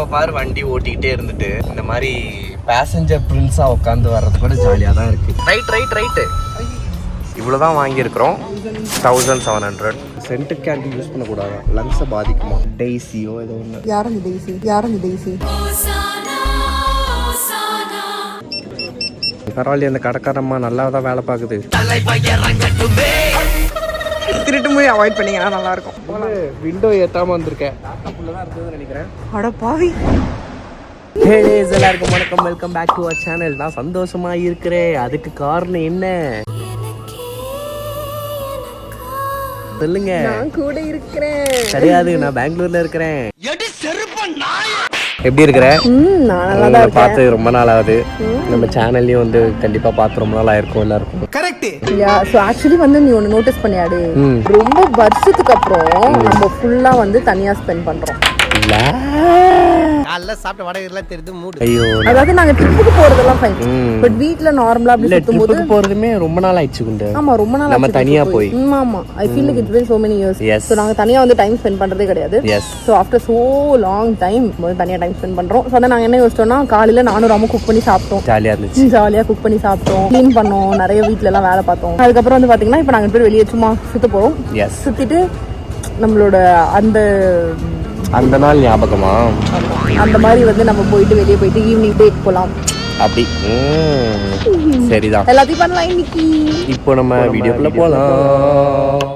எப்போ பாரு வண்டி ஓட்டிக்கிட்டே இருந்துட்டு இந்த மாதிரி பேசஞ்சர் பிரின்ஸாக உட்காந்து வர்றது கூட ஜாலியாக தான் இருக்கு. ரைட் ரைட் ரைட்டு இவ்வளோ தான் வாங்கியிருக்கிறோம். Thousand seven hundred scent candle use பண்ணக்கூடாது? லங்ஸை பாதிக்குமா? டெய்ஸியோ ஏதோ ஒன்று யார் அந்த டெய்ஸி யார் அந்த டெய்ஸி பரவாயில்ல அந்த கடைக்காரம்மா நல்லா தான் வேலை பார்க்குது. திருட்டு போய் அவாய்ட் பண்ணீங்கன்னா நல்லா இருக்கும் விண்டோ ஏத்தாம வந்திருக்கேன். தான் இருந்ததுன்னு நினைக்கிறேன் அட பாவி. ஹே டேஸ் எல்லாருக்கும் வணக்கம். Welcome back to our channel நான் சந்தோஷமா இருக்கிறேன். அதுக்கு காரணம் என்ன? சொல்லுங்க. நான் கூட இருக்கிறேன். கிடையாது நான் பெங்களூர்ல இருக்கிறேன். எப்படி இருக்கிற? ம் நான் நல்லா உங்களை பார்த்து ரொம்ப நாள் ஆகுது நம்ம சேனல்லையும் வந்து கண்டிப்பா பார்த்து ரொம்ப நாள் ஆயிருக்கும் எல்லாருக்கும். யா ஸோ ஆக்சுவலி வந்து நீ ஒன்று நோட்டீஸ் பண்ணியாடு. ரொம்ப வருஷத்துக்கு அப்புறம் நம்ம ஃபுல்லா வந்து தனியா ஸ்பெண்ட் பண்றோம். காலைல சாப்பிட்ட மூடு. ஐயோ. அதாவது நாங்க ட்ரிப்புக்கு போறதெல்லாம் ஃபைன். பட் வீட்ல நார்மலா அப்படி சுத்தும் போது போறதுமே ரொம்ப நாள் ஆயிடுச்சு குண்டு. ஆமா ரொம்ப நாள் நம்ம தனியா போய். ஆமா. I feel like it's very so many years Yes. So நாங்க தனியா வந்து டைம் ஸ்பெண்ட் பண்றதே கிடையாது. Yes so after so long time தனியாக டைம் ஸ்பெண்ட் பண்ணுறோம் ஸோ அதான் நாங்கள் என்ன யோசிச்சோம்னா காலையில் நானும் ராமும் குக் பண்ணி சாப்பிட்டோம். ஜாலியா இருந்துச்சு. ஜாலியாக குக் பண்ணி சாப்பிட்டோம். க்ளீன் பண்ணோம். நிறைய வீட்ல எல்லாம் வேலை பார்த்தோம். அதுக்கப்புறம் வந்து பார்த்தீங்கன்னா இப்போ நாங்கள் பேர் வெளியே சும்மா சுத்த போகிறோம் எஸ் சுற்றிட்டு நம்மளோட அந்த அந்த நாள் ஞாபகமா? அந்த மாதிரி வந்து நம்ம போயிட்டு வெளியே போயிட்டு ஈவினிங் டேட் போகலாம் அப்படி. ம். சரிதான். எல்லாத்தையும் பண்ணலாம் இன்னைக்கு. இப்போ நம்ம வீடியோக்குள்ள போலாம்.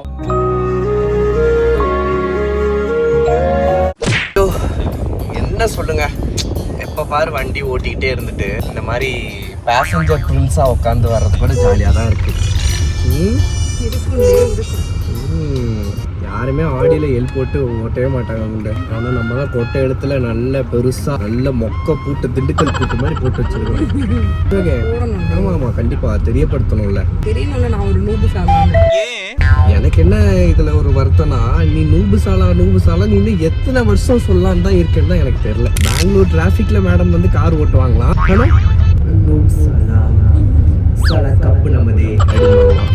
என்ன சொல்லுங்க? எப்ப பாரு வண்டி ஓட்டிக்கிட்டே இருந்துட்டு இந்த மாதிரி பேசஞ்சர் பிரின்ஸா உட்காந்து வர்றது கூட ஜாலியா தான் இருக்கு. யாருமே ஆடியில எல் போட்டு ஓட்டவே மாட்டாங்க உண்டு ஆனா நம்ம தான் கொட்டை இடத்துல நல்ல பெருசா நல்ல மொக்க பூட்டு திண்டுக்கல் பூட்டு மாதிரி போட்டு வச்சிருக்கோம். Okay. ஆமா ஆமா கண்டிப்பா தெரியப்படுத்தணும்ல. தெரியணும்ல நான் ஒரு நூறு சாப்பிடுவேன் எனக்கு என்ன இதுல ஒரு வருத்தம்னா நீ நூபு சாலா நூபு சாலா நீ இன்னும் எத்தனை வருஷம் சொல்லலாம்னு தான் இருக்கேன்னு தான் எனக்கு தெரியல. பெங்களூர் டிராஃபிக்ல மேடம் வந்து கார் ஓட்டுவாங்களாம் ஆனா நூபு சாலா. சாலா தப்பு நம்மதே.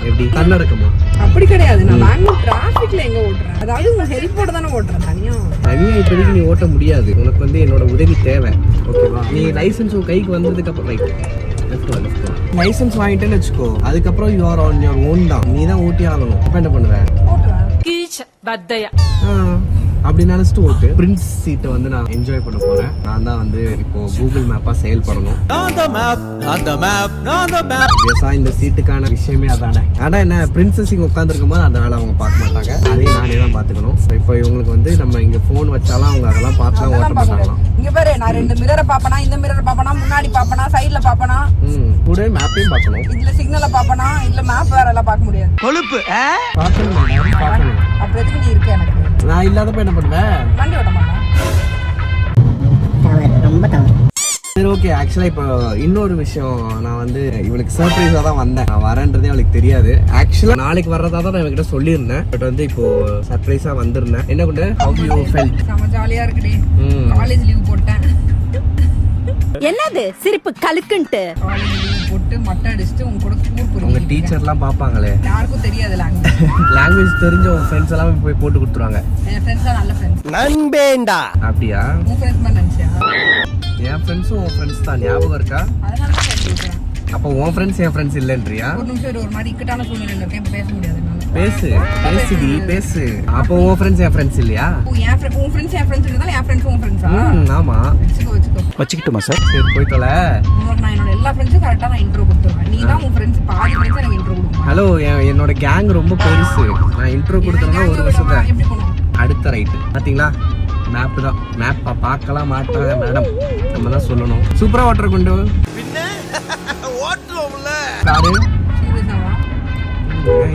எப்படி? கர்நாடகமா அப்படி கிடையாது. நான் பெங்களூர் டிராஃபிக்ல எங்க ஓட்டுறேன்? அதாவது உங்க ஹெல்ப்போட தானே ஓட்டுறேன் தனியா? தனியா இப்போதைக்கு நீ ஓட்ட முடியாது. உனக்கு வந்து என்னோட உதவி தேவை. ஓகேவா? நீ லைசன்ஸ் உன் கைக்கு வந்ததுக்கு அப்புறம் ரைட் லைசன்ஸ் வாங்கிட்டேன்னு வச்சுக்கோ. அதுக்கப்புறம் you are on your own தான். நீ தான் ஓட்டி ஆகணும் அப்ப என்ன பண்ணுவேன் ஓட்டுவேன் ஆ, அப்படி நினைச்சிட்டு ஓட்டு பிரின்ஸ் சீட்டை வந்து நான் என்ஜாய் பண்ண போறேன். நான் தான் வந்து இப்போ கூகுள் மேப்பா செயல்படணும். இந்த சீட்டுக்கான விஷயமே அதானே. ஆனா என்ன பிரின்சஸ் இங்க உட்காந்துருக்கும் போது அந்த வேலை அவங்க பார்க்க மாட்டாங்க. அதையும் நானே தான் பாத்துக்கணும் இப்போ இவங்களுக்கு வந்து நம்ம இங்க போன் வச்சாலும் அவங்க அதெல்லாம் பார்த்துலாம் ஓட்ட மாட்டாங்களாம். இங்க பாரு நான் ரெண்டு மிரரை பாப்பனா இந்த மிரரை பாப்பனா முன்னாடி பாப்பனா சைடுல பாப்பனா ம் கூட மேப்பையும் பார்க்கணும். இதுல சிக்னலை பாப்பனா இதுல மேப் வேற எல்லாம் பார்க்க முடியாது. கொழுப்பு பார்க்கணும் madam, பார்க்கணும். அப்ப எதுக்கு நீ இருக்க எனக்கு? நான் இல்லாதப்ப என்ன பண்ணுவேன் வண்டி ஓட்ட மாட்டேன். சரி ஓகே ஆக்சுவலாக இப்போ இன்னொரு விஷயம். நான் வந்து இவளுக்கு சர்ப்ரைஸாக தான் வந்தேன். நான் வரேன்றதே அவளுக்கு தெரியாது. ஆக்சுவலாக நாளைக்கு வர்றதா தான் நான் இவகிட்ட சொல்லியிருந்தேன். பட் வந்து இப்போ சர்ப்ரைஸாக வந்திருந்தேன். என்ன கொண்டு? ஹவ் யூ ஃபெல்ட் செம ஜாலியா இருக்குடி. ம். காலேஜ் லீவ் போட்டேன். என்னது? சிரிப்பு கலுக்குன்ட்டு. போட்டு மட்டை அடிச்சுட்டு உங்க கூட உங்கள் போறீங்க டீச்சர்லாம் பார்ப்பாங்களே. யாருக்கும் தெரியாது லாங்குவேஜ் லாங்குவேஜ் தெரிஞ்ச உன் ஃப்ரெண்ட்ஸ் எல்லாம் போய் போட்டு கொடுத்துருவாங்க. என் ஃப்ரெண்ட்ஸ் நல்ல ஃப்ரெண்ட்ஸ் நண்பேண்டா. அப்படியா? உன் ஃப்ரெண்ட்ஸ் மாதிரி நினைச்சியா? என் ஃப்ரெண்ட்ஸும் உன் ஃப்ரெண்ட்ஸ் தான். ஞாபகம் இருக்கா? அதனால தான் அப்போ உன் ஃப்ரெண்ட்ஸ் என் ஃப்ரெண்ட்ஸ் இல்லைன்றியா? ஒரு நிமிஷம் ஒரு மாதிரி இக்கட்டான சூழ்நிலையில இருக்கேன் பேச முடியாது. பேசு பேசுடி பேசு. அப்போ உன் ஃப்ரெண்ட்ஸ் என் ஃப்ரெண்ட்ஸ் இல்லையா? ஓ, என் உன் ஃப்ரெண்ட்ஸ் என் ஃப்ரெண்ட்ஸ் இருந்தாலும் என் ஃப்ரெண்ட்ஸ் உன் ஃப்ரெண்ட்ஸா ம் ஆமாம் வச்சுக்கோ வச்சுக்கோ. வச்சுக்கிட்டுமா சார் சரி போய் தொலை. நான் என்னோட எல்லா ஃப்ரெண்ட்ஸும் கரெக்டாக நான் இன்ட்ரோ கொடுத்துருவேன் நீ தான் உன் ஃப்ரெண்ட்ஸ் பாதி ஃப்ரெண்ட்ஸ் எனக்கு இன்ட்ரோ கொடுக்கணும். ஹலோ என் என்னோட கேங் ரொம்ப பெருசு. நான் இன்ட்ரோ கொடுத்தேன்னா ஒரு பண்ணுவோம் அடுத்த ரைட்டு பாத்தீங்களா? மேப் தான். மேப் பார்க்கலாம் மாட்டாங்க மேடம் நம்ம தான் சொல்லணும். சூப்பரா ஓட்டுற கொண்டு. காரு.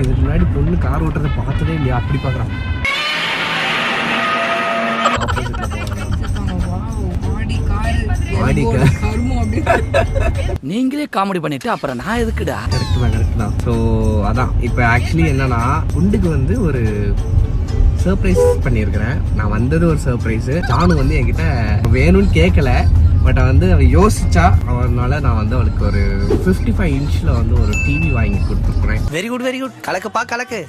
இதுக்கு முன்னாடி பொண்ணு கார் ஓட்டுறத பார்த்ததே இல்லையா? அப்படி பார்க்கறான். நீங்களே காமெடி பண்ணிட்டு அப்புறம் நான் எதுக்குடா? கரெக்ட் தான் கரெக்ட் தான். ஸோ அதான். இப்போ ஆக்சுவலி என்னன்னா குண்டுக்கு வந்து ஒரு சர்ப்ரைஸ் பண்ணியிருக்கிறேன். நான் வந்தது ஒரு சர்ப்ரைஸ் ஜானு வந்து என்கிட்ட வேணும்னு கேட்கல பட் வந்து அவ யோசிச்சா அவனால நான் வந்து அவளுக்கு ஒரு ஃபிஃப்டி ஃபைவ் இன்ச்சில் வந்து ஒரு டிவி வாங்கி கொடுத்துருக்குறேன். வெரி குட் வெரி குட் கலக்குப்பா கலக்கு.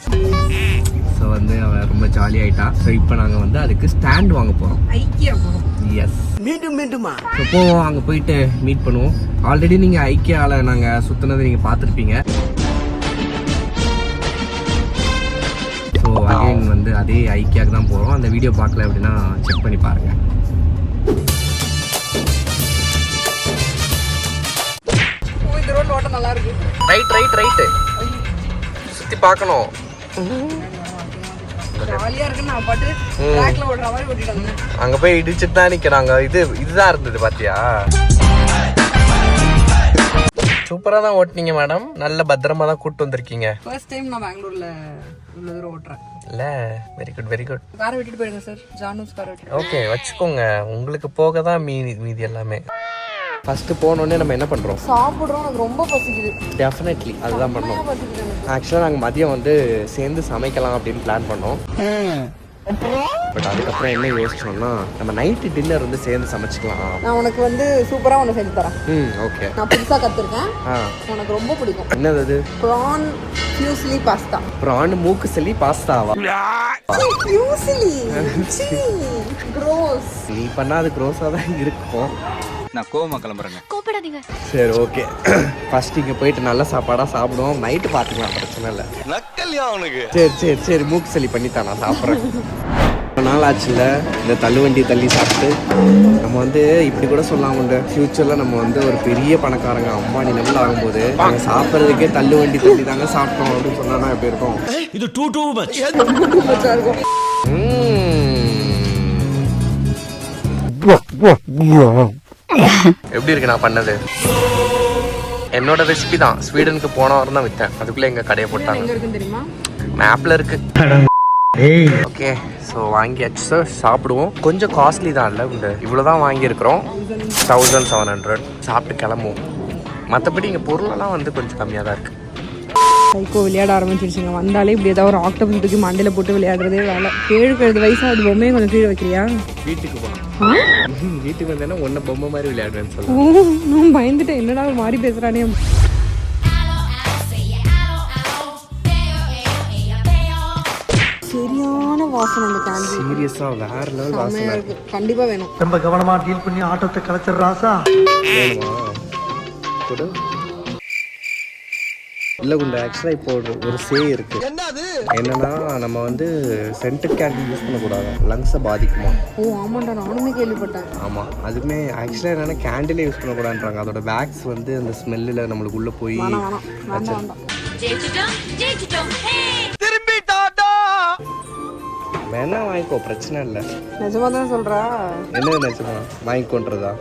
ஸோ வந்து அவள் ரொம்ப ஜாலி ஆயிட்டா. ஸோ இப்போ நாங்கள் வந்து அதுக்கு ஸ்டாண்ட் வாங்க போகிறோம் ஐக்கியா போகிறோம் எஸ் மீண்டும் மீண்டுமா? போவோம். அங்கே போயிட்டு மீட் பண்ணுவோம். ஆல்ரெடி நீங்கள் ஐக்கியாவில் நாங்கள் சுற்றுனதை நீங்கள் பார்த்துருப்பீங்க. ஸோ அகைன் வந்து அதே ஐக்கியாவுக்கு தான் போகிறோம் அந்த வீடியோ பார்க்கல அப்படின்னா செக் பண்ணி பாருங்கள் இந்த ரோட் ஓட்டம் நல்லா இருக்கு. ரைட் ரைட் ரைட்டு சுற்றி பார்க்கணும். அங்கே போய் இடிச்சுட்டு தான் நிற்கிறாங்க இது இதுதான் இருந்தது பார்த்தியா சூப்பராக தான் ஓட்டுனீங்க மேடம் நல்ல பத்திரமா தான் கூப்பிட்டு வந்திருக்கீங்க. ஃபர்ஸ்ட் டைம் நான் பெங்களூர்ல இவ்வளோ தூரம் ஓட்டுறேன். இல்லை வெரி குட் வெரி குட் காரை விட்டுட்டு போயிடுங்க சார் ஜானூஸ் காரை ஓகே வச்சுக்கோங்க. உங்களுக்கு போக தான் மீதி மீதி எல்லாமே. ஃபர்ஸ்ட் போனோடனே நம்ம என்ன பண்ணுறோம் சாப்பிடுறோம். எனக்கு ரொம்ப பசிக்குது. டெஃபினெட்லி அதுதான் பண்ணோம். ஆக்சுவலாக நாங்கள் மதியம் வந்து சேர்ந்து சமைக்கலாம் அப்படின்னு பிளான் பண்ணோம். பட் அதுக்கப்புறம் என்ன யோசிச்சோம்னா நம்ம நைட்டு டின்னர் வந்து சேர்ந்து சமைச்சிக்கலாம். நான் உனக்கு வந்து சூப்பரா ஒன்று செஞ்சு தரேன். ம் ஓகே நான் புதுசா கத்துருக்கேன். ஆ. உனக்கு ரொம்ப பிடிக்கும். என்னது அது? ப்ரான் ஃபியூஸ்லி பாஸ்தா ப்ரான் மூக்கு சளி பாஸ்தாவா? ஃபியூஸ்லி க்ரோஸ் நீ பண்ணா அது க்ரோஸாக தான் இருக்கும். நான் கோவமா கிளம்புறேங்க. சரி ஓகே ஃபர்ஸ்ட் இங்கே போயிட்டு நல்ல சாப்பாடாக சாப்பிடுவோம். நைட்டு பார்த்துக்கலாம் பிரச்சனை இல்லை. நக்கல்யா அவனுக்கு. சரி சரி சரி. மூக்கு சளி பண்ணித்தான் நான் சாப்பிட்றேன். ரொம்ப நாள் ஆச்சுல இந்த தள்ளுவண்டி தள்ளி சாப்பிட்டு நம்ம வந்து இப்படி கூட சொல்லலாம் உண்டு. ஃப்யூச்சரில் நம்ம வந்து ஒரு பெரிய பணக்காரங்க அம்பானி லெவலில் ஆகும்போது நாங்கள் சாப்பிட்றதுக்கே தள்ளுவண்டி தள்ளி தாங்க சாப்பிட்டோம் அப்படின்னு சொன்னா எப்படி இருக்கும்? இது டூ டூ மச் எப்படி இருக்கு நான் பண்ணது? என்னோட ரெசிபி தான். ஸ்வீடனுக்கு போன வாரம் தான் விற்றேன் அதுக்குள்ளே எங்கள் கடையை போட்டாங்க. எங்க இருக்குன்னு தெரியுமா? மேப்ல இருக்கு. ஓகே ஸோ வாங்கியாச்சு சார் சாப்பிடுவோம். கொஞ்சம் காஸ்ட்லி தான் இல்லை இந்த இவ்வளோ தான் வாங்கியிருக்கிறோம். தௌசண்ட் செவன் ஹண்ட்ரட் சாப்பிட்டு கிளம்புவோம். மற்றபடி இங்கே பொருளெல்லாம் வந்து கொஞ்சம் கம்மியாக தான் இருக்குது சைக்கோ விளையாட ஆரம்பிச்சிருச்சுங்க. வந்தாலே இப்படி ஏதாவது ஒரு ஆக்டோபஸ் தூக்கி மண்டையில போட்டு விளையாடுறதே வேலை. ஏழு கழுது வயசா அது பொம்மையை கொஞ்சம் கீழே வைக்கிறியா? வீட்டுக்கு போகலாம் வீட்டுக்கு வந்தேன்னா ஒன்றை பொம்மை மாதிரி விளையாடுவேன்னு சொல்லுவேன். ஓ, நான் பயந்துட்டேன். என்னடா ஒரு மாதிரி பேசுறானே. சரியான வாசனை அந்த கேண்டி சீரியஸாக வேற லெவல் வாசனை. செம்மையா இருக்கு. கண்டிப்பா வேணும். ரொம்ப கவனமா டீல் பண்ணி ஆட்டத்தை கலைச்சிடுற ராசா வேணுமா? கொடு. இல்லை குண்டு ஆக்சுவலாக இப்போ ஒரு ஒரு சே இருக்கு. என்னன்னா நம்ம வந்து சென்டட் கேண்டில் யூஸ் பண்ணக்கூடாது. லங்ஸை பாதிக்குமா? ஓ ஆமாண்டா நானுமே கேள்விப்பட்டேன். ஆமாம் அதுவுமே ஆக்சுவலாக என்னென்னா கேண்டிலே யூஸ் பண்ணக்கூடாதுன்றாங்க. அதோட வேக்ஸ் வந்து அந்த ஸ்மெல்லில் நம்மளுக்கு உள்ளே போய் வேண்டாம் வேண்டாம் வேணா வாங்கிக்கோ பிரச்சனை இல்லை. நிஜமா தான் சொல்றா? என்ன நிஜமா? வாங்கிக்கோன்றதா?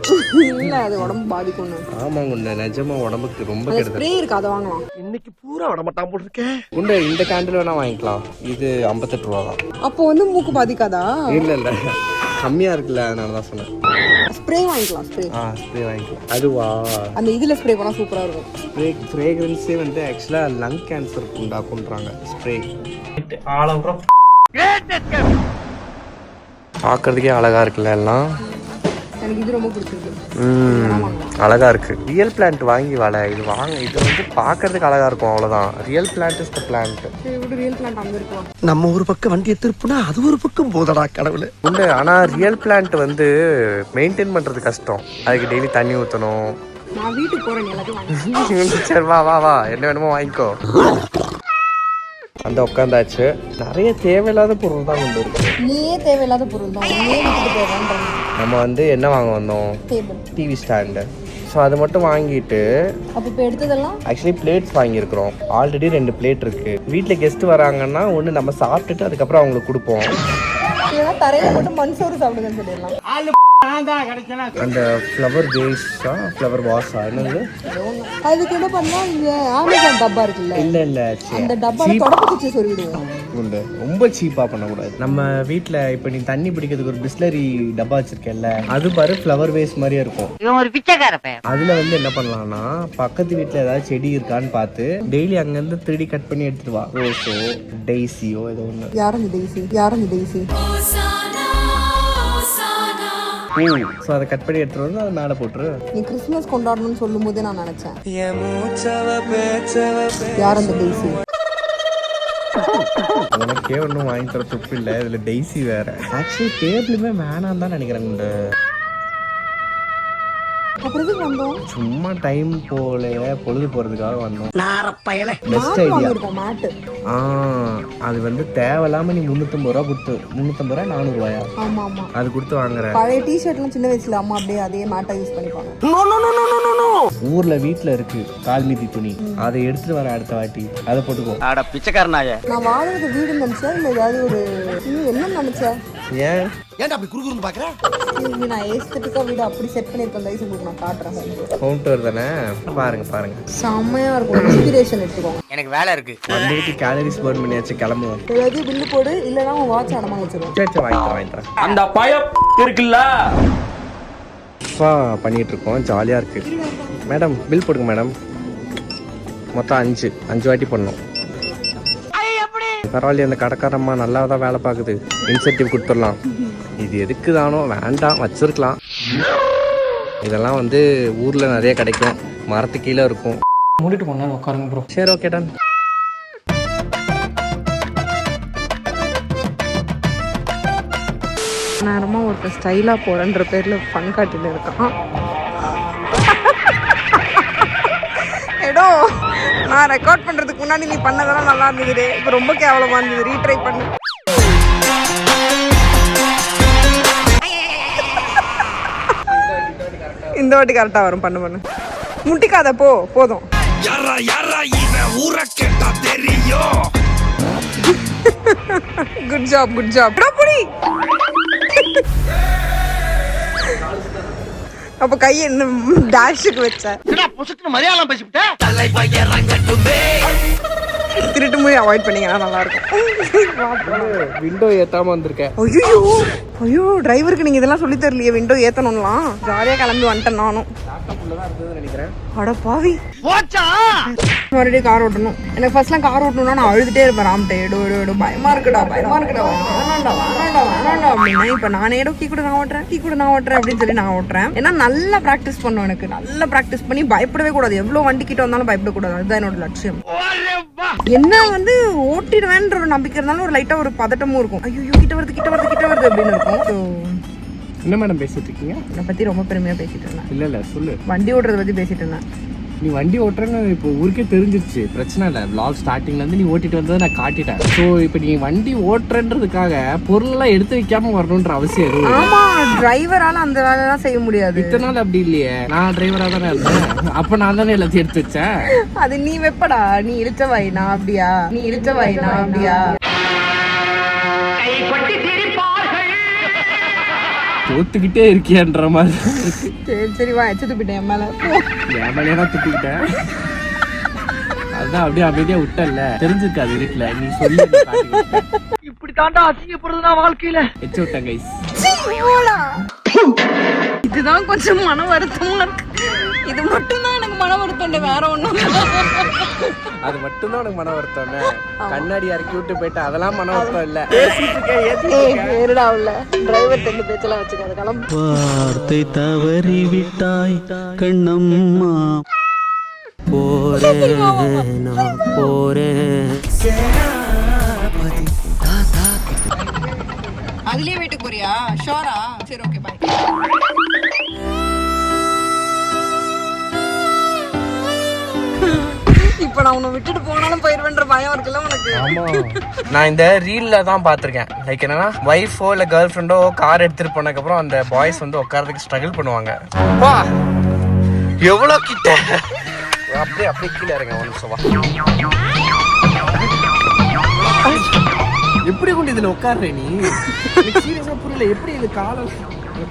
இல்ல அது உடம்பு பாதிக்கும்னு. ஆமாங்க உண்டு நிஜமா உடம்புக்கு ரொம்ப கெடுதல். ஸ்ப்ரே இருக்கு அதை வாங்கலாம். இன்னைக்கு பூரா விடமாட்டான் போட்டிருக்கேன் உண்டு இந்த கேண்டில் வேணா வாங்கிக்கலாம். இது ஐம்பத்தெட்டு ரூபா தான். அப்போ வந்து மூக்கு பாதிக்காதா? இல்லை இல்லை. கம்மியாக இருக்குல்ல அதனால தான் சொன்னேன். ஸ்ப்ரே வாங்கிக்கலாம் ஸ்ப்ரே ஆ ஸ்ப்ரே வாங்கிக்கலாம். அதுவா? அந்த இதுல ஸ்ப்ரே பண்ணா சூப்பரா இருக்கும். ஸ்ப்ரே ஃப்ரேக்ரன்ஸே வந்து ஆக்சுவலாக லங் கேன்சர் உண்டாக்குன்றாங்க ஸ்ப்ரே பார்க்கறதுக்கே அழகா இருக்குல்ல எல்லாம்? எனக்கு இது ரொம்ப பிடிச்சிருக்கு. ம், அழகா இருக்கு. ரியல் பிளான்ட் வாங்கி வள இது வாங்க இது வந்து பார்க்கறதுக்கு அழகா இருக்கும் அவ்வளவுதான். Real plant is the plant real plant அங்க இருக்கும் நம்ம ஒரு பக்கம் வண்டியை திருப்புனா அது ஒரு பக்கம் போதடா கடவுளே. உண்டு ஆனா ரியல் பிளான்ட் வந்து மெயின்டைன் பண்றது கஷ்டம். அதுக்கு டெய்லி தண்ணி ஊற்றணும் நான் வீட்டுக்கு போறேன் சரி வா வா வா. என்ன வேணுமோ வாங்கிக்கோ. அந்த உட்காந்தாச்சு நிறைய தேவையில்லாத பொருள் தான் கொண்டு இருக்கு. நீயே தேவையில்லாத பொருள் தான். நீயே விட்டுட்டு போயிடுறேன் நம்ம வந்து என்ன வாங்க வந்தோம்? டேபிள் டிவி ஸ்டாண்டு ஸோ அது மட்டும் வாங்கிட்டு அப்போ இப்போ எடுத்ததெல்லாம்? ஆக்சுவலி பிளேட்ஸ் வாங்கியிருக்கிறோம். ஆல்ரெடி ரெண்டு பிளேட் இருக்கு. வீட்டில் கெஸ்ட் வராங்கன்னா ஒன்று நம்ம சாப்பிட்டுட்டு அதுக்கப்புறம் அவங்களுக்கு கொடுப்போம். தரையில போட்டு மண் சோறு சாப்பிடுங்கன்னு சொல்லிடலாம். அந்த ஃப்ளவர் வேஸ்டா ஃப்ளவர் வாஷா என்னது? அதுக்கு என்ன பண்ணா இந்த அமேசான் டப்பா இருக்குல்ல? இல்லை இல்லை அந்த டப்பால தொடப்பு குச்சி சொருவிடுவோம் உண்டு. ரொம்ப சீப்பாக பண்ணக்கூடாது. நம்ம வீட்டில் இப்போ நீ தண்ணி பிடிக்கிறதுக்கு ஒரு பிஸ்லரி டப்பா வச்சிருக்கேன்ல அது பாரு ஃப்ளவர் வேஸ்ட் மாதிரியே இருக்கும். இவன் ஒரு பிச்சைக்கார பையன். அதுல வந்து என்ன பண்ணலாம்னா பக்கத்து வீட்ல ஏதாவது செடி இருக்கான்னு பார்த்து டெய்லி அங்கேருந்து திருடி கட் பண்ணி எடுத்துட்டு வா. ரோஸோ டெய்ஸியோ ஏதோ ஒன்று யார் அந்த டெய்ஸி யார் அந்த டெய்ஸி ஸோ அதை கட் பண்ணி எடுத்துட்டு வந்து அதை மேலே போட்டுரு. நீ கிறிஸ்மஸ் கொண்டாடணும்னு சொல்லும் போதே நான் நினைச்சேன். யார் அந்த டெய்ஸி உனக்கே ஒன்றும் வாங்கி தர துப்பு இல்லை. இதில் டெய்ஸி வேற. ஆக்சுவலி டேபிளுமே வேணாம் தான் நினைக்கிறேன் அப்புறம் எதுக்கு வந்தோம். சும்மா டைம் போல பொழுது போறதுக்காக வந்தோம். பெஸ்ட் ஐடியா மேட்டு ஆ அது வந்து தேவையில்லாம நீ முந்நூற்றம்பது ரூபா கொடுத்து முந்நூற்றம்பது ரூபா நானூறுபாயா ஆமா ஆமா அது கொடுத்து வாங்குற. பழைய டிஷர்ட்லாம் சின்ன வயசுல அம்மா அப்படியே அதே மேட்டா யூஸ் பண்ணிப்பாங்க. ஊர்ல வீட்ல இருக்கு கால்மீதி துணி. அதை எடுத்துட்டு வர அடுத்த வாட்டி. அதை போட்டுக்கோ. அட பிச்சைக்காரனாய. நான் வாழ்றது வீடுன்னு நினைச்சேன் இல்ல ஏதாவது ஒரு நீ என்ன நினைச்சேன் ஏன்? ஏன்டா அப்படி குறுகுறுன்னு பாக்குற? நீ நான் ஏஸ்தட்டிக்கா வீடு அப்படி செட் பண்ணிருக்கேன் லைஸ் உங்களுக்கு நான் காட்டுறேன். உங்களுக்கு. ஹோம் டூர் தானே? பாருங்க பாருங்க. செம்மையா இருக்கும். இன்ஸ்பிரேஷன் எடுத்துக்கோங்க. எனக்கு வேலை இருக்கு. வந்ததுக்கு கேலரிஸ் பர்ன் பண்ணியாச்சு கிளம்புவோம். ஏதாவது பில்லு போடு இல்லைன்னா உன் வாட்ச் அடமா வச்சிருவோம். சரி சரி வாங்கி தரேன் வாங்கி தரேன் அந்த பயம் இருக்குல்ல? பண்ணிட்டு இருக்கோம் ஜாலியா இருக்கு. மேடம் பில் போடுங்க மேடம். மொத்தம் அஞ்சு அஞ்சு வாட்டி பண்ணோம் பரவாயில்லையே அந்த கடைக்காரம்மா நல்லா தான் வேலை பார்க்குது. இன்சென்டிவ் கொடுத்துடலாம். இது எதுக்கு தானோ வேண்டாம் வச்சிருக்கலாம். இதெல்லாம் வந்து ஊர்ல நிறைய கிடைக்கும். மரத்து கீழே இருக்கும். மூடிட்டு போனா உட்காருங்க ப்ரோ சரி ஓகே டன் நேரமா ஒருத்தர் ஸ்டைலா போறன்ற பேர்ல ஃபன் காட்டில இருக்கான். நான் ரெக்கார்ட் பண்றதுக்கு முன்னாடி நீ பண்ணதெல்லாம் நல்லா இருந்தது இப்போ ரொம்ப கேவலமா இருந்தது. ரீட்ரை பண்ணு. இந்த வாட்டி கரெக்டா வரும். பண்ணு பண்ணு. முட்டிக்காத போ. போதும். குட் ஜாப் குட் ஜாப் புடி. அப்ப கை என்ன டேஷுக்கு வச்ச மலையாளம் பேசிவிட்ட? திருட்டு மொழி அவாய்ட் பண்ணீங்கன்னா நல்லா இருக்கும் விண்டோ ஏத்தாம வந்திருக்கேன். ஐயோ ஐயோ டிரைவருக்கு நீங்க இதெல்லாம் சொல்லி தரலையே விண்டோ ஏத்தணும்லாம். ஜாலியா கிளம்பி வந்துட்டேன் நானும். நினைக்கிறேன். அட பாவி. மறுபடியும் கார் ஓட்டணும். எனக்கு ஃபர்ஸ்ட்லாம் கார் ஓட்டணும்னா நான் அழுதுட்டே இருப்பேன். ராம்கிட்ட எடு எடு எடு பயமா இருக்குடா பயமா இருக்குடா. வேணாண்டா வேணாண்டா வேணாண்டா அப்படின்னா. இப்போ நானே எடோ கீ கூட நான் ஓட்டுறேன் கீ கூட நான் ஓட்டுறேன் அப்படின்னு சொல்லி நான் ஓட்டுறேன். ஏன்னா நல்லா ப்ராக்டிஸ் பண்ணும் எனக்கு. நல்லா ப்ராக்டிஸ் பண்ணி பயப்படவே கூடாது. எவ்வளோ வண்டி கிட்ட வந்தாலும் பயப்படக்கூடாது. அதுதான் என்னோட லட்சியம். என்ன வந்து ஓட்டிடுவேன்ற ஒரு நம்பிக்கை இருந்தாலும் ஒரு லைட்டா ஒரு பதட்டமும் இருக்கும். ஐயோ கிட்ட வருது கிட்ட வருது கிட்ட வருது அப்படின்னு இருக்கும். என்ன மேடம் பேசிட்டு இருக்கீங்க? என்னை பத்தி ரொம்ப பெருமையா பேசிட்டு இருந்தேன். இல்ல இல்ல சொல்லு. வண்டி ஓட்டுறத பத்தி பேசிட்டு இருந்தேன். நீ வண்டி ஓட்டுறேன்னு இப்போ ஊருக்கே தெரிஞ்சிருச்சு. பிரச்சனை இல்லை. vlog ஸ்டார்டிங்ல இருந்து நீ ஓட்டிட்டு வந்ததை நான் காட்டிட்டேன். ஸோ இப்போ நீ வண்டி ஓட்டுறன்றதுக்காக பொருளெல்லாம் எடுத்து வைக்காம வரணுன்ற அவசியம் எதுவும். ஆமா டிரைவரால அந்த வேலையெல்லாம் செய்ய முடியாது. இத்தனை நாள் அப்படி இல்லையே. நான் டிரைவரா தானே இருந்தேன். அப்ப நான் தானே எல்லாத்தையும் எடுத்து வச்சேன். அது நீ வெப்படா. நீ இழுச்ச வாயினா அப்படியா? நீ இழுச்ச வாயினா அப்படியா? தோத்துக்கிட்டே இருக்கியன்ற மாதிரி. சரி சரி வா எச்சு துப்பிட்டேன் என் மேல. என் மேலேயே தான் திட்டிக்கிட்டேன் அதான் அப்படியே அமைதியா விட்டல தெரிஞ்சிருக்காது வீட்டுல நீ சொல்லி. இப்படி தாண்டா அசிங்கப்படுறது நான் வாழ்க்கையில எச்சு விட்டேன் கைஸ். இதுதான் கொஞ்சம் மன வருத்தமா இருக்கு இது மட்டும்தான் எனக்கு மன வருத்தம் வேற ஒண்ணும் அது மட்டும்தான் உனக்கு மன வருத்தம் கண்ணாடி இறக்கி விட்டு போயிட்டு அதெல்லாம் மன வருத்தம் இல்ல. ஏறுடா உள்ள டிரைவர் ரெண்டு பேச்செல்லாம் வச்சுக்காது கிளம்பு. வார்த்தை தவறி விட்டாய் கண்ணம்மா. போறேன் நான் போறேன். அதுலயே வீட்டுக்கு போறியா? ஷோரா? சரி ஓகே பாய் இப்ப நான் உன்னை விட்டுட்டு போனாலும் போயிருவேன்ற பயம் இருக்குல்ல உனக்கு? நான் இந்த ரீல்ல தான் பார்த்திருக்கேன். லைக் என்னன்னா ஒய்ஃபோ இல்ல கேர்ள் ஃப்ரெண்டோ கார் எடுத்துட்டு போனதுக்கு அப்புறம் அந்த பாய்ஸ் வந்து உட்காரதுக்கு ஸ்ட்ரகிள் பண்ணுவாங்க. வா. எவ்வளவு கிட்ட? அப்படியே அப்படியே கீழே இறங்க ஒரு நிமிஷம் வா. எப்படி கொண்டு இதுல உட்கார்ற நீ? சீரியஸா புரியல. எப்படி இது காலம்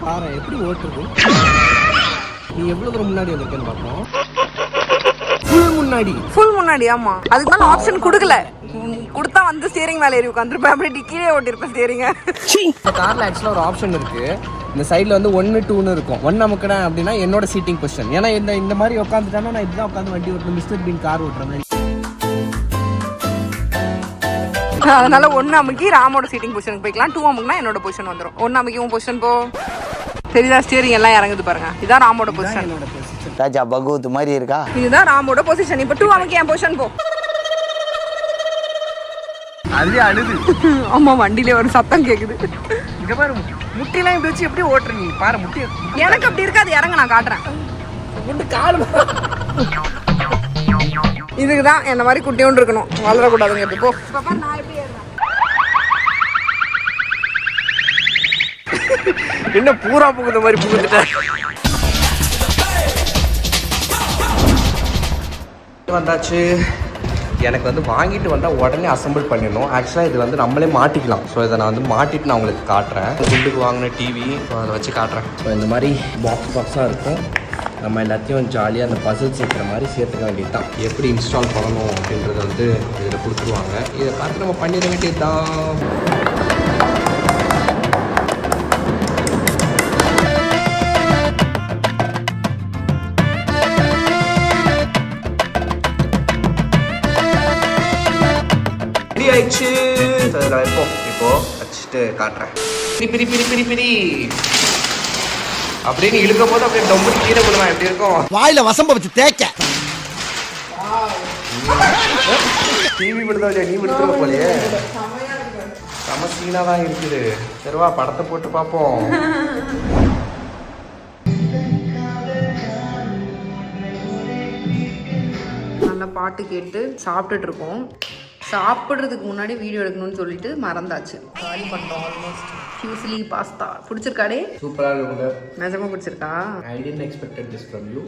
பாரு எப்படி ஓட்டுறது? நீ எவ்வளவு தூரம் முன்னாடி வந்திருக்கேன்னு பார்ப்போம் முன்னாடி. ஃபுல் முன்னாடி ஆமா. அதுக்கு மேல ஆப்ஷன் கொடுக்கல. கொடுத்தா வந்து ஸ்டியரிங் மேல ஏறி உட்காந்துருப்பேன் அப்படியே டிக்கிலே ஓட்டிருப்பேன் ஸ்டியரிங்க கார்ல ஆக்சுவலா ஒரு ஆப்ஷன் இருக்கு. இந்த சைடுல வந்து ஒன்னு டூன்னு இருக்கும். ஒன் நமக்குறேன் அப்படின்னா என்னோட சீட்டிங் பொசிஷன் ஏன்னா இந்த இந்த மாதிரி உட்காந்துட்டானா நான் இப்படிதான் உட்காந்து வண்டி ஓட்டணும். மிஸ்டர் பீன் கார் ஓட்டுறேன் அதனால ஒன்னு அமுக்கி ராமோட சீட்டிங் பொசிஷனுக்கு போய்க்கலாம். டூ அமுக்குனா என்னோட பொசிஷன் வந்துரும். ஒன்னு அமுக்கி உன் பொசிஷன் போ. தெரியுதா ஸ்டியரிங் எல்லாம் இறங்குது பாருங்க. இதான் ராமோட பொசிஷன் ராஜா பகவத் மாதிரி இருக்கா? இதுதான் ராமோட பொசிஷன் இப்ப டூ அமுக்கி என் பொசிஷன் போ. அழுது. ஆமா வண்டியில ஒரு சத்தம் கேக்குது. இங்க பாரு முட்டிலாம் இப்படி வச்சு எப்படி ஓட்டுற நீ? பாரு முட்டி. எனக்கு அப்படி இருக்காது. இறங்க நான் காட்டுறேன். குண்டு கால். இதுக்கு தான் என்ன மாதிரி குட்டியோண்டு இருக்கணும். வளரக்கூடாதுங்க போ. நான் எப்படி என்ன பூரா புகுந்த மாதிரி புகுந்துட்டேன் வந்தாச்சு. எனக்கு வந்து வாங்கிட்டு வந்தால் உடனே அசெம்பிள் பண்ணிடணும். ஆக்சுவலாக இது வந்து நம்மளே மாட்டிக்கலாம். ஸோ இதை நான் வந்து மாட்டிட்டு நான் உங்களுக்கு காட்டுறேன். குண்டுக்கு வாங்கின டிவி ஸோ அதை வச்சு காட்டுறேன். ஸோ இந்த மாதிரி பாக்ஸ் பாக்ஸாக இருக்கும். நம்ம எல்லாத்தையும் ஜாலியாக அந்த பசில் சேர்க்குற மாதிரி சேர்த்துக்க வேண்டியது தான் எப்படி இன்ஸ்டால் பண்ணணும் அப்படின்றத வந்து இதில் கொடுத்துருவாங்க. இதை பார்த்து நம்ம பண்ணிட வேண்டியது தான் ரெடி ஆயிடுச்சு அதில் வைப்போம் இப்போ வச்சுட்டு காட்டுறேன். பிரி பிரி பிரி பிரி பிரி. அப்படின்னு இழுக்கும் போது அப்படியே டொம்பு கீழே விழுவேன் எப்படி இருக்கும்? வாயில வசம்ப வச்சு தேய்க்க. டிவி விடுதா இல்லையா? நீ விடுத்துருவ போலயே. செம சீனாக தான் இருக்குது. சரிவா படத்தை போட்டு பார்ப்போம். நல்ல பாட்டு கேட்டு சாப்பிட்டுட்டு இருக்கோம். சாப்பிட்றதுக்கு முன்னாடி வீடியோ எடுக்கணும்னு சொல்லிட்டு மறந்தாச்சு. காலி பண்ணிட்டோம் ஆல்மோஸ்ட் ஃபியூசிலி பாஸ்தா பிடிச்சிருக்காடே சூப்பராக இருக்குங்க நிஜமா பிடிச்சிருக்கா? I didn't expected this from you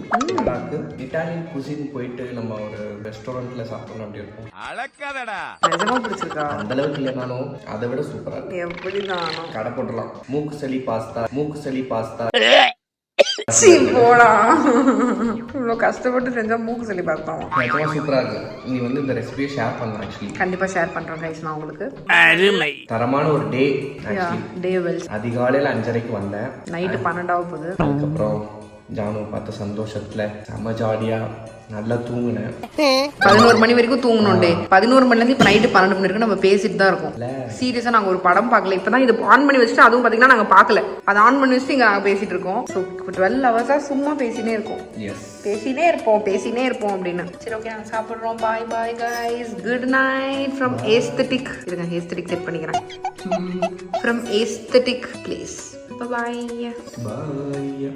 இருக்கு. இட்டாலியன் குசின் போயிட்டு நம்ம ஒரு ரெஸ்டாரண்ட்ல சாப்பிடணும் அப்படி இருக்கும். நிஜமா பிடிச்சிருக்கா? அந்த அளவுக்கு இல்லைனாலும் அதை விட சூப்பரா இருக்கு. எப்படிதான்? கடை போட்டுடலாம். மூக்கு சளி பாஸ்தா மூக்கு சளி பாஸ்தா சீ போடா. இவ்வளோ கஷ்டப்பட்டு செஞ்சா மூக்கு சொல்லி பார்த்தோம் நிஜமா சூப்பரா இருக்கு. நீ வந்து இந்த ரெசிபியை ஷேர் பண்ணலாம் ஆக்சுவலி கண்டிப்பா ஷேர் பண்றேன் கைஸ் நான் உங்களுக்கு. தரமான ஒரு டே டே வெல்ஸ் அதிகாலையில் அஞ்சரைக்கு வந்தேன். நைட்டு பன்னெண்டாவது. போகுது அதுக்கப்புறம் ஜானு பார்த்த சந்தோஷத்துல செம ஜாலியா நல்லா தூங்கினேன். பதினோரு மணி வரைக்கும் தூங்கணும் டே பதினோரு மணில இருந்து இப்ப நைட்டு பன்னெண்டு மணி வரைக்கும் நம்ம பேசிட்டு தான் இருக்கோம். சீரியஸா நாங்க ஒரு படம் பார்க்கல. இப்பதான் இது ஆன் பண்ணி வச்சுட்டு அதுவும் பாத்தீங்கன்னா நாங்க பார்க்கல. அதை ஆன் பண்ணி வச்சுட்டு இங்க நாங்க பேசிட்டு இருக்கோம். ஸோ டுவெல் ஹவர்ஸா சும்மா பேசினே இருக்கோம். பேசினே இருப்போம் பேசினே இருப்போம் அப்படின்னு. சரி ஓகே நாங்க சாப்பிடுறோம். Bye bye guys good night from aesthetic இருங்க ஏஸ்தட்டிக் செட் பண்ணிக்கிறேன். From aesthetic place bye bye